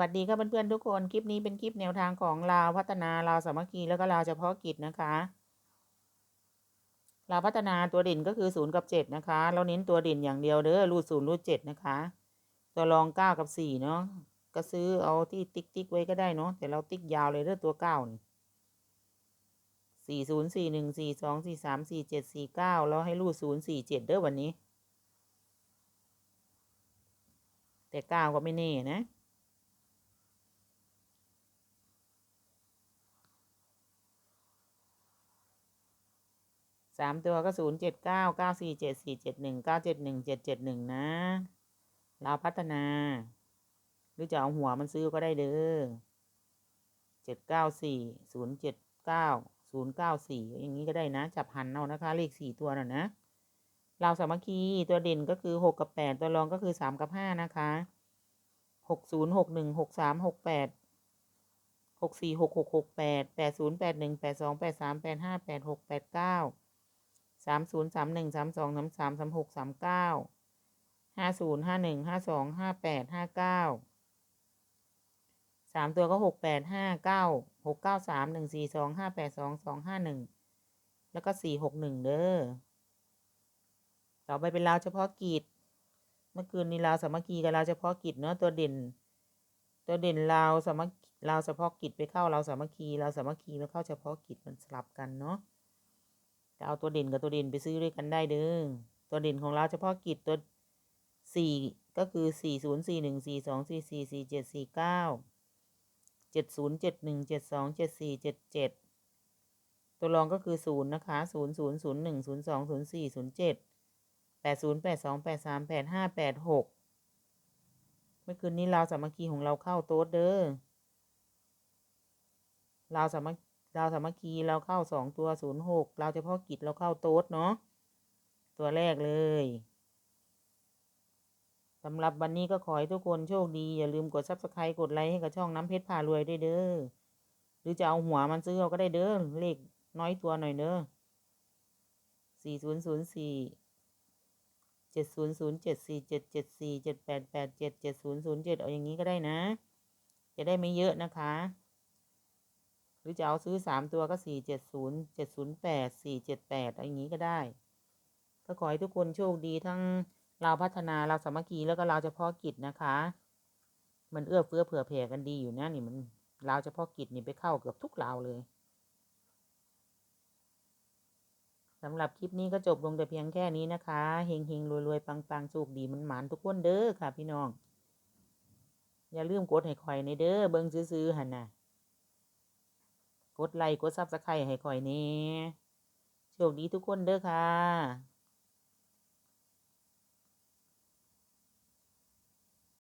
วัสดีครับเพื่อนๆทุกคนคลิปนี้เป็นคลิปแนวทางของลาวพัฒนาลาวสามัคคีแล้วก็ลาวเฉพาะกิจนะคะลาวพัฒนาตัวเด่นก็คือศูนย์กับเจ็ดนะคะ เราเน้นตัวเด่นอย่างเดียวเด้อรูดศูนย์รูดเจ็ดนะคะ ตัวรองเก้ากับสี่เนาะก็ซื้อเอาที่ติ๊กติ๊กไว้ก็ได้เนาะแต่เราติ๊กยาวเลยเด้อตัวเก้านี่สี่ศูนย์สี่หนึ่งสี่สองสี่สามสี่เจ็ดสี่เก้าเราให้รูดศูนย์สี่เจ็ดเด้อวันนี้ แต่เก้าก็ไม่แน่นะ สามตัวก็ศูนย์เจ็ดเก้าเก้าสี่เจ็ดสี่เจ็ดหนึ่งเก้าเจ็ดหนึ่งเจ็ดเจ็ดหนึ่งนะเราพัฒนา หรือจะเอาหัวมันซื้อก็ได้เด้อเจ็ดเก้าสี่ศูนย์เจ็ดเก้าศูนย์เก้าสี่อย่างนี้ก็ได้นะ จับหันเอานะคะ เลขสี่ตัวน่ะนะเราสามัคคีตัวเด่นก็คือหกกับแปดตัวรองก็คือสามกับห้านะคะหกศูนย์หกหนึ่งหกสามหกแปดหกสี่หกหกหกแปดแปดศูนย์แปดหนึ่งแปดสองแปดสามแปดห้าแปดหกแปดเก้า สามศูนย์สามหนึ่งสามสองสามสามสามหกสามเก้าห้าศูนย์ห้าหนึ่งห้าสองห้าแปดห้าเก้าสามตัวก็หกแปดห้าเก้าหกเก้าสามหนึ่งสี่สองห้าแปดสองสองห้าหนึ่งแล้วก็สี่หกหนึ่งเด้อ ต่อไปเป็นลาวเฉพาะกิจ เมื่อคืนนี้ลาวสามัคคีกับลาวเฉพาะกิจเนาะตัวเด่น ตัวเด่นลาวสามัคลาวเฉพาะกิจไปเข้าลาวสามัคคีลาวสามัคคีมาเข้าเฉพาะกิจมันสลับกันเนาะ จะเอาตัวเด่นกับตัวเด่นไปซื้อด้วยกันได้เด้อตัวเด่นของเราเฉพาะกิจตัวสี่ก็คือสี่ศูนย์สี่หนึ่งสี่สองสี่สี่สี่เจ็ดสี่เก้าเจ็ดศูนย์เจ็ดหนึ่งเจ็ดสองเจ็ดสี่เจ็ดเจ็ดตัวรองก็คือศูนย์นะคะศูนย์ศูนย์ศูนย์หนึ่งศูนย์สองศูนย์สี่ศูนย์เจ็ดแปดศูนย์แปดสองแปดสามแปดห้าแปดหกเมื่อคืนนี้เราสามัคคีของเราเข้าโต๊ดเด้อเราสามัค เราวสามัคคีเราเข้าสองตัวศูนย์หกเราเฉพาะกิจเราเข้าโต๊ดเนาะตัวแรกเลยสำหรับวันนี้ก็ขอให้ทุกคนโชคดี อย่าลืมกด subscribe กดไลค์ให้กับช่องน้ำเพชรพารวยด้วยเด้อหรือจะเอาหัวมันซื้อเอาก็ได้เด้อเลขน้อยตัวหน่อยเด้อสี่ศูนย์ศูนย์สี่เจ็ดศูนย์ศูนย์เจ็ดสี่เจ็ดเจ็ดสี่เจ็ดแปดแปดเจ็ดเจ็ดศูนย์ศูนย์เจ็ดเอาอย่างนี้ก็ได้นะ จะได้ไม่เยอะนะคะ หรือจะเอาซื้อสามตัวก็สี่เจ็ดศูนย์เจ็ดศูนย์แปดสี่เจ็ดแปดเอาอย่างนี้ก็ได้ ก็ขอให้ทุกคนโชคดีทั้งเราพัฒนาเราสามัคคีแล้วก็เราเฉพาะกิจนะคะ มันเอื้อเฟื้อเผื่อแผ่กันดีอยู่นะนี่มันเราเฉพาะกิจนี่ไปเข้าเกือบทุกเราเลยสำหรับคลิปนี้ก็จบลงแต่เพียงแค่นี้นะคะเฮงเฮงรวยรวยปังปังโชคดีมันหมานทุกคนเด้อค่ะ พี่น้อง อย่าลืมกดให้คอยในเด้อเบิ่งซื้อๆหันน่ะ กดไลค์กดซับสไครต์ให้คอยนี่โชคดีทุกคนเด้อค่ะ